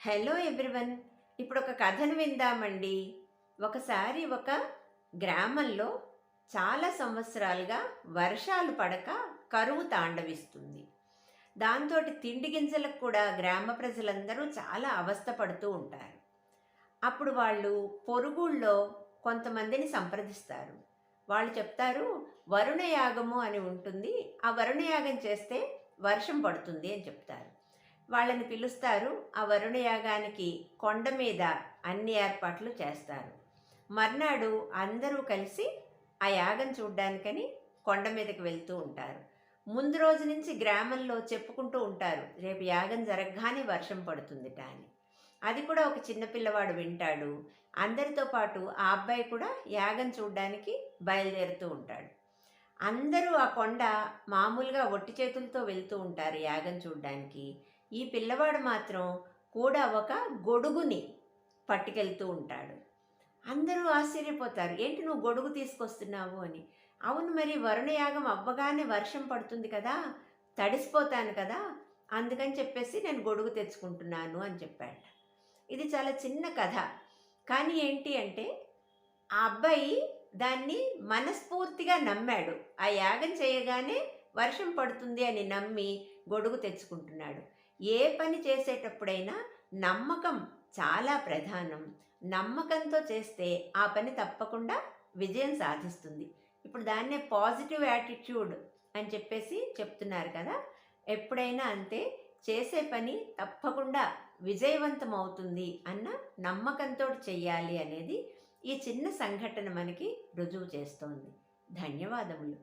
Hello everyone. ఇప్పుడు ఒక కథను విందామండి. ఒకసారి ఒక గ్రామంలో చాలా సంవత్సరాలుగా వర్షాలు పడక కరువు తాండవిస్తుంది. దాంతో తిండి గింజలకు కూడా గ్రామ ప్రజలందరూ చాలా అవస్థపడుతూ ఉంటారు. అప్పుడు వాళ్ళు పొరుగుళ్ళో కొంతమందిని సంప్రదిస్తారు. వాళ్ళు చెప్తారు వరుణ యాగము అని ఉంటుంది. ఆ వరుణ యాగం చేస్తే వర్షం పడుతుంది అని చెప్తారు. వాళ్ళని పిలుస్తారు. ఆ వరుణ యాగానికి కొండ మీద అన్ని ఏర్పాట్లు చేస్తారు. మర్నాడు అందరూ కలిసి ఆ యాగం చూడ్డానికని కొండ మీదకి వెళ్తూ ఉంటారు. ముందు రోజు నుంచి గ్రామంలో చెప్పుకుంటూ ఉంటారు. రేపు యాగం జరగగానే వర్షం పడుతుందిట అని. అది కూడా ఒక చిన్న పిల్లవాడు వింటాడు. అందరితో పాటు ఆ అబ్బాయి కూడా యాగం చూడ్డానికి బయలుదేరుతూ ఉంటాడు. అందరూ ఆ కొండ మామూలుగా ఒట్టి చేతులతో వెళ్తూ ఉంటారు యాగం చూడ్డానికి. ఈ పిల్లవాడు మాత్రం కూడా ఒక గొడుగుని పట్టుకెళ్తూ ఉంటాడు. అందరూ ఆశ్చర్యపోతారు ఏంటి నువ్వు గొడుగు తీసుకొస్తున్నావు? అని. అవును మరి వరుణయాగం అవ్వగానే వర్షం పడుతుంది కదా తడిసిపోతాను కదా అందుకని చెప్పేసి నేను గొడుగు తెచ్చుకుంటున్నాను అని చెప్పాడు. ఇది చాలా చిన్న కథ. కానీ ఏంటి అంటే ఆ అబ్బాయి దాన్ని మనస్ఫూర్తిగా నమ్మాడు. ఆ యాగం చేయగానే వర్షం పడుతుంది అని నమ్మి గొడుగు తెచ్చుకుంటున్నాడు. ఏ పని చేసేటప్పుడైనా నమ్మకం చాలా ప్రధానం. నమ్మకంతో చేస్తే ఆ పని తప్పకుండా విజయం సాధిస్తుంది. ఇప్పుడు దాన్నే పాజిటివ్ యాటిట్యూడ్ అని చెప్పేసి చెప్తున్నారు కదా. ఎప్పుడైనా అంతే చేసే పని తప్పకుండా విజయవంతం అవుతుంది అన్న నమ్మకంతో చెయ్యాలి అనేది ఈ చిన్న సంఘటన మనకి రుజువు చేస్తోంది. ధన్యవాదములు.